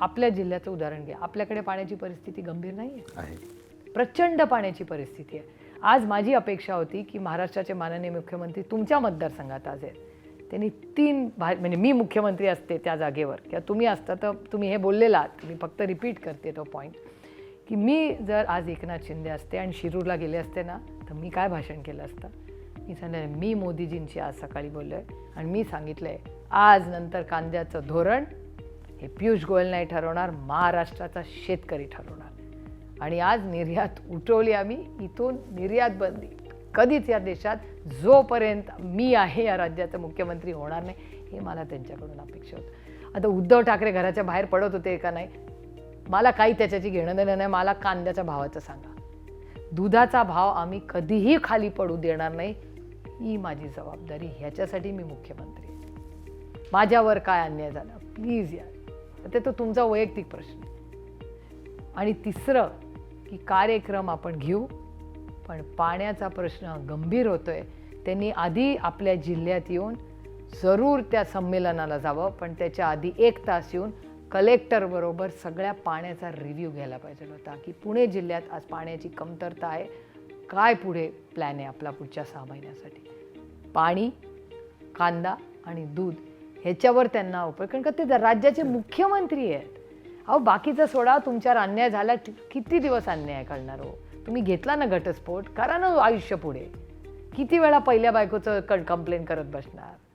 आपल्या जिल्ह्याचं उदाहरण घ्या. आपल्याकडे पाण्याची परिस्थिती गंभीर नाही आहे. प्रचंड पाण्याची परिस्थिती आहे. आज माझी अपेक्षा होती की महाराष्ट्राचे माननीय मुख्यमंत्री तुमच्या मतदारसंघात आज आहेत. त्यांनी तीन भा म्हणजे मी मुख्यमंत्री असते त्या जागेवर. किंवा तुम्ही असता तर तुम्ही हे बोललेला आहात. मी फक्त रिपीट करते तो पॉईंट की मी जर आज एकनाथ शिंदे असते आणि शिरूरला गेले असते ना तर मी काय भाषण केलं असतं? मी सांगितलं मी मोदीजींशी आज सकाळी बोललो आहे आणि मी सांगितलं आहे आज नंतर कांद्याचं धोरण हे पियुष गोयल नाही ठरवणार महाराष्ट्राचा शेतकरी ठरवणार. आणि आज निर्यात उठवली आम्ही इथून निर्यात बंदी. कधीच या देशात जोपर्यंत मी आहे या राज्याचा मुख्यमंत्री होणार नाही हे मला त्यांच्याकडून अपेक्षा होतं. आता उद्धव ठाकरे घराच्या बाहेर पडत होते का नाही? मला काही त्याच्याची घेणं देणं नाही मला कांद्याच्या भावाचं सांगा. दुधाचा भाव आम्ही कधीही खाली पडू देणार नाही ही माझी जबाबदारी ह्याच्यासाठी मी मुख्यमंत्री माझ्यावर काय अन्याय झाला? प्लीज या. ते तो तुमचा वैयक्तिक प्रश्न आणि तिसरं की कार्यक्रम आपण घेऊ पण पाण्याचा प्रश्न गंभीर होतो आहे त्यांनी आधी आपल्या जिल्ह्यात येऊन जरूर त्या संमेलनाला जावं पण त्याच्या आधी एक तास येऊन कलेक्टरबरोबर सगळ्या पाण्याचा रिव्ह्यू घ्यायला पाहिजे होता की पुणे जिल्ह्यात आज पाण्याची कमतरता आहे. काय पुढे प्लॅन आहे आपला पुढच्या सहा महिन्यासाठी? पाणी कांदा आणि दूध ह्याच्यावर त्यांना उपयोग कारण का ते राज्याचे मुख्यमंत्री आहेत. अहो बाकीचा सोडा तुमच्यावर अन्याय झाला किती दिवस अन्याय करणार हो? तुम्ही घेतला ना घटस्फोट? करा ना आयुष्य पुढे. किती वेळा पहिल्या बायकोचं कंप्लेन करत बसणार?